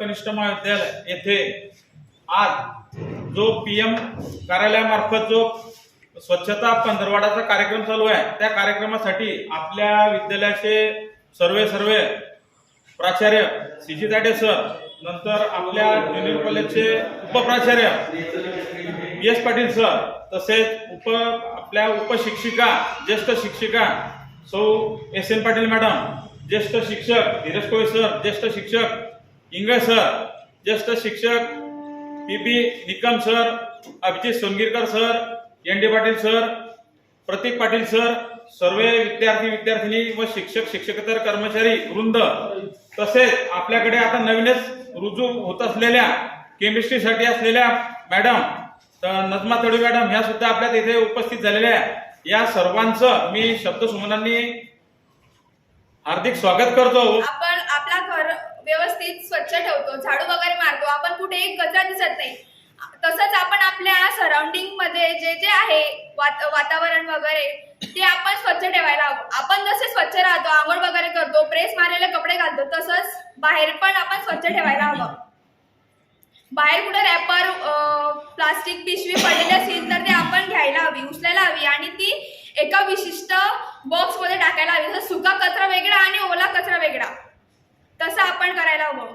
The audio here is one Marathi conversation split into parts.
कनिष्ठ महाविद्यालय येथे आज जो पी एम कार्यालयामार्फत जो स्वच्छता पंधरवाडाचा कार्यक्रम चालू आहे त्या कार्यक्रमासाठी आपल्या विद्यालयाचे सर्वे सर्वे प्राचार्य सीजी ताटे सर नंतर आपल्या ज्युनियर कॉलेजचे उपप्राचार्य एस पाटील सर तसेच उप आपल्या उपशिक्षिका ज्येष्ठ शिक्षिका सौ एस एन पाटील मॅडम ज्येष्ठ शिक्षक धीरज कोळी सर ज्येष्ठ शिक्षक इंगळे सर ज्येष्ठ शिक्षक P B Nikam sir Abhijit Songirkar sir N D Patil sir Pratik Patil sir सर्व विद्यार्थी विद्यार्थिनी व शिक्षक शिक्षकेतर कर्मचारी वृंद तसेच आपल्याकडे आता नवीनच रुजू होत असलेल्या केमिस्ट्रीसाठी असलेल्या मॅडम नजमा तळी मॅडम ह्या सुद्धा आपल्या तिथे उपस्थित झालेल्या आहे या सर्वांचं मी शब्दसुमनांनी हार्दिक स्वागत करतो. आपण आपला घर व्यवस्थित स्वच्छ ठेवतो झाडू वगैरे मारतो आपण कुठे एक गजा दिसत नाही. तसंच आपण आपल्या सराउंडिंगमध्ये जे जे आहे वात- वातावरण वगैरे ते आपण स्वच्छ ठेवायला हवं. आपण जसे स्वच्छ राहतो आंघोळ वगैरे करतो प्रेस मारलेले कपडे घालतो तसंच बाहेर पण आपण स्वच्छ ठेवायला हवं. बाहेर कुठे रॅपर प्लास्टिक पिशवी पडलेली असेल तर ते आपण घ्यायला हवी उचलायला हवी आणि ती एका विशिष्ट बॉक्समध्ये टाकायला हवी. जसं सुका कचरा वेगळा आणि ओला कचरा वेगळा. तसं आपण करायला हवं.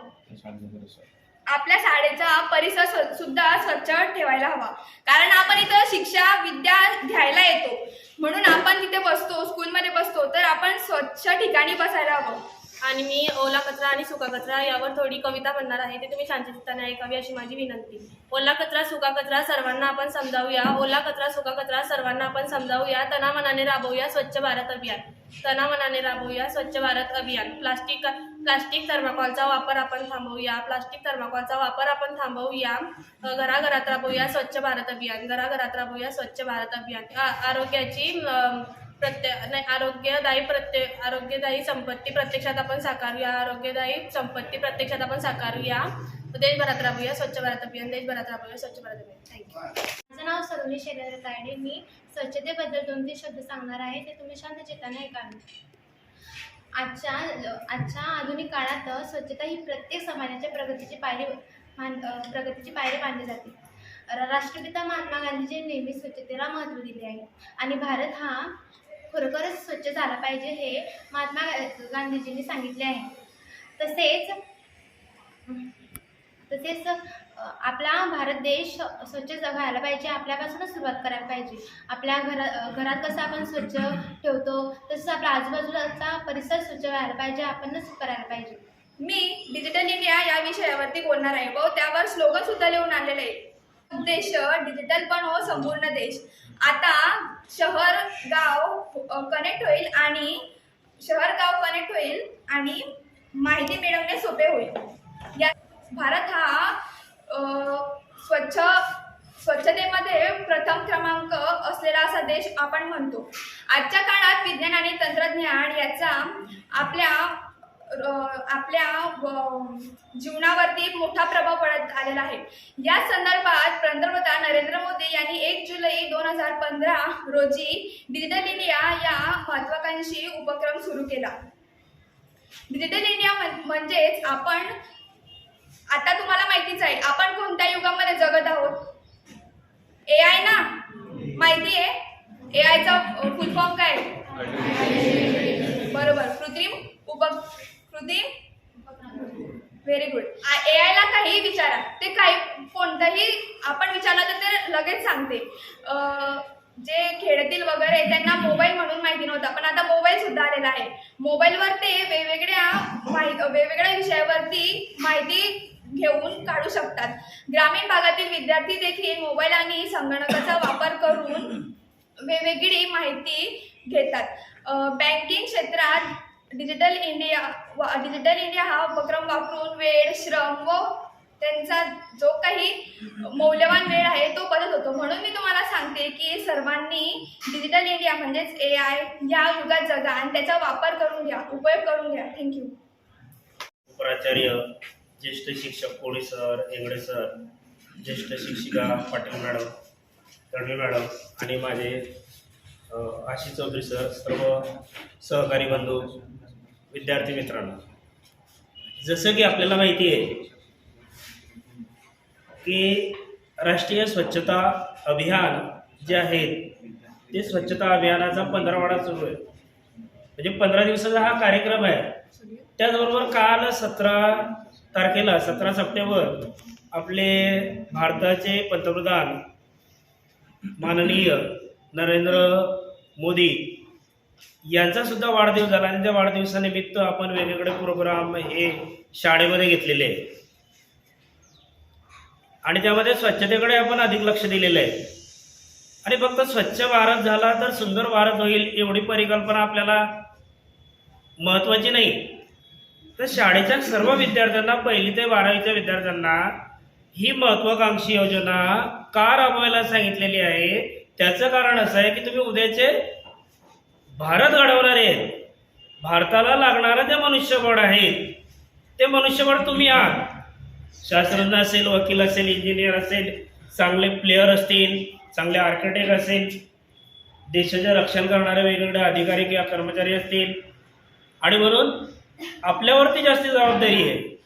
आपल्या शाळेचा परिसर सुद्धा स्वच्छ ठेवायला हवा. कारण आपण इथं शिक्षा विद्या घ्यायला येतो. म्हणून आपण तिथे बसतो स्कूलमध्ये बसतो तर आपण स्वच्छ ठिकाणी बसायला हवं. आणि मी ओला कचरा आणि सुका कचरा यावर थोडी कविता म्हणणार आहे ते तुम्ही शांतचित्ताने ऐकावी अशी माझी विनंती. ओला कचरा सुका कचरा सर्वांना आपण समजावूया. ओला कचरा सुका कचरा सर्वांना आपण समजावूया. तनामनाने राबवूया स्वच्छ भारत अभियान. तनामनाने राबवूया स्वच्छ भारत अभियान. प्लास्टिक प्लास्टिक थर्माकॉलचा वापर आपण थांबवूया. प्लास्टिक थर्माकॉलचा वापर आपण थांबवूया. घराघरात राबवूया स्वच्छ भारत अभियान. घराघरात राबवूया स्वच्छ भारत अभियान. आरोग्याची अम, प्रत्ये नाही आरोग्यदायी प्रत्ये आरोग्यदायी संपत्ती प्रत्यक्षात आपण साकारूया. आरोग्यदायी संपत्ती प्रत्यक्षात आपण साकारूया. देशभरात राबूया स्वच्छ भारत अभियान. देशभरात राबूया स्वच्छ भारत अभियान. थँक्यू माझं नाव सलोनी शेलार तायडे मी स्वच्छतेबद्दल दोन तीन शब्द सांगणार आहे. ते तुम्ही शांत चित्ताने ऐकावे आजच्या आजच्या आधुनिक काळात स्वच्छता ही प्रत्येक समाजाच्या प्रगतीची पायरी मान प्रगतीची पायरी मानली जाते. राष्ट्रपिता महात्मा गांधीजी नेहमी स्वच्छतेला महत्त्व दिले आहे. आणि भारत हा खरोखरच स्वच्छ झाला पाहिजे हे महात्मा गा- गांधीजींनी सांगितले आहे. तसेच तसेच आपला भारत देश स्वच्छ व्हायला पाहिजे आपल्यापासूनच सुरुवात करायला पाहिजे. आपल्या घरा घरात कसं आपण स्वच्छ ठेवतो तसंच आपल्या आजूबाजूचा परिसर स्वच्छ व्हायला पाहिजे आपणच करायला पाहिजे. मी डिजिटल इंडिया या विषयावरती बोलणार आहे. व त्यावर स्लोगन सुद्धा लिहून आलेले आहे. उद्देश डिजिटल पण हो संपूर्ण देश. आता शहर गाव कनेक्ट होईल आणि शहर गाव कनेक्ट होईल आणि माहिती मिळवणे सोपे होईल. या भारत हा स्वच्छ स्वच्छतेमध्ये प्रथम क्रमांक असलेला असा देश आपण म्हणतो. आजच्या काळात विज्ञान आणि तंत्रज्ञान याचा आपल्या आपल्या जीवनावरती मोठा प्रभाव पडत आलेला आहे. या संदर्भात पंतप्रधान नरेंद्र मोदी यांनी एक जुलै दोन हजार पंधरा रोजी डिजिटल इंडिया या महत्वाकांक्षी उपक्रम सुरू केला. डिजिटल इंडिया म्हणजेच आपण आता तुम्हाला माहितीच आहे आपण कोणत्या युगामध्ये जगत आहोत? ए आय ना? माहिती आहे? ए आयचा फुल फॉर्म काय बरोबर. कृत्रिम उप कृत्रिम? व्हेरी गुड ए आयला काही विचारा. ते काही कोणतंही आपण विचारलं तर ते लगेच सांगते. जे खेड्यातील वगैरे त्यांना मोबाईल म्हणून माहिती नव्हता. पण आता मोबाईल सुद्धा आलेला आहे. मोबाईलवर ते वेगवेगळ्या माहिती वेगवेगळ्या विषयावरती माहिती घेऊन काढू शकतात. ग्रामीण भागातील विद्यार्थी देखील मोबाईल आणि संगणकाचा वापर करून वेगवेगळी माहिती घेतात. बँकिंग क्षेत्रात डिजिटल इंडिया वा- डिजिटल इंडिया हा उपक्रम वापरून वेळ श्रम व त्यांचा जो काही मौल्यवान वेळ आहे तो बदल होतो. म्हणून मी तुम्हाला सांगते की सर्वांनी डिजिटल इंडिया म्हणजेच ए आय या युगात जगा आणि त्याचा वापर करून घ्या उपयोग करून घ्या. थँक्यू प्राचार्य ज्येष्ठ शिक्षक कोळी सर हेगडे सर ज्येष्ठ शिक्षिका पाटील मॅडम तडवी मॅडम आणि माझे आशिष चौधरी सर सर्व सहकारी बंधू विद्यार्थी मित्रांनो. जसं की आपल्याला माहिती आहे की राष्ट्रीय स्वच्छता अभियान जे आहे ते स्वच्छता अभियानाचा पंधरावाडा सुरू आहे. म्हणजे पंधरा दिवसाचा हा कार्यक्रम आहे. त्याचबरोबर काल सतरा तारखेला सतरा सप्टेंबर आपले भारताचे पंतप्रधान माननीय नरेंद्र मोदी यांचा सुद्धा वाढदिवस झाला आणि त्या वाढदिवसानिमित्त आपण वेगवेगळे प्रोग्राम हे शाळेमध्ये घेतलेले आहे आणि त्यामध्ये स्वच्छतेकडे आपण अधिक लक्ष दिलेलं आहे. आणि फक्त स्वच्छ भारत झाला तर सुंदर भारत होईल एवढी परिकल्पना आपल्याला महत्वाची नाही. तर शाळेच्या सर्व विद्यार्थ्यांना पहिली ते बारावीच्या विद्यार्थ्यांना ही महत्वाकांक्षी योजना का राबवायला सांगितलेली आहे? त्याचं कारण असं आहे की तुम्ही उद्याचे भारत घडवणारे आहेत. भारताला लागणारं जे मनुष्यबळ आहे ते मनुष्यबळ तुम्ही आहात. शास्त्रज्ञ असेल वकील असेल इंजिनियर असेल चांगले प्लेयर असतील चांगले आर्किटेक्ट असेल देशाचे रक्षण करणारे वेगवेगळे अधिकारी किंवा कर्मचारी असतील. आणि म्हणून आपल्यावरती जास्त जबाबदारी आहे.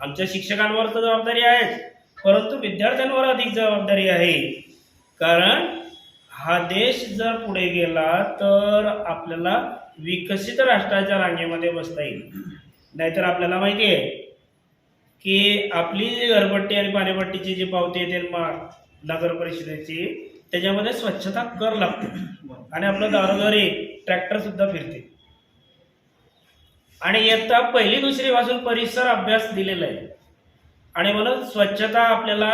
आमच्या शिक्षकांवर तर जबाबदारी आहेच परंतु विद्यार्थ्यांवर अधिक जबाबदारी आहे. कारण हा देश जर पुढे गेला तर आपल्याला विकसित राष्ट्राच्या रांगेमध्ये बसता येईल. नाहीतर आपल्याला माहिती आहे की आपली जी घरपट्टी आणि पाणीपट्टीची जी पावती येते नगर परिषदेची त्याच्यामध्ये स्वच्छता कर लागते. आणि आपलं दारोदारी ट्रॅक्टर सुद्धा फिरते. आणि इयत्ता पहिली दुसरी पासून परिसर अभ्यास दिलेला आहे. आणि म्हणून स्वच्छता आपल्याला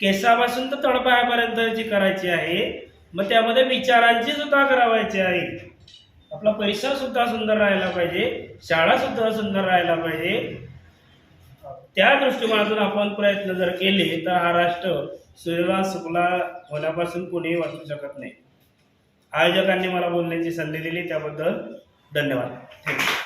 केसापासून तर तळपायापर्यंतची करायची आहे. मग त्यामध्ये विचारांची सुद्धा करावायची आहे. आपला परिसर सुद्धा सुंदर राहायला पाहिजे. शाळा सुद्धा सुंदर राहायला पाहिजे. त्या दृष्टिकोनातून आपण प्रयत्न जर केले तर हा राष्ट्र सुजला सुकला होण्यापासून कोणीही वाचू शकत नाही. आयोजकांनी मला बोलण्याची संधी दिली त्याबद्दल धन्यवाद. थँक्यू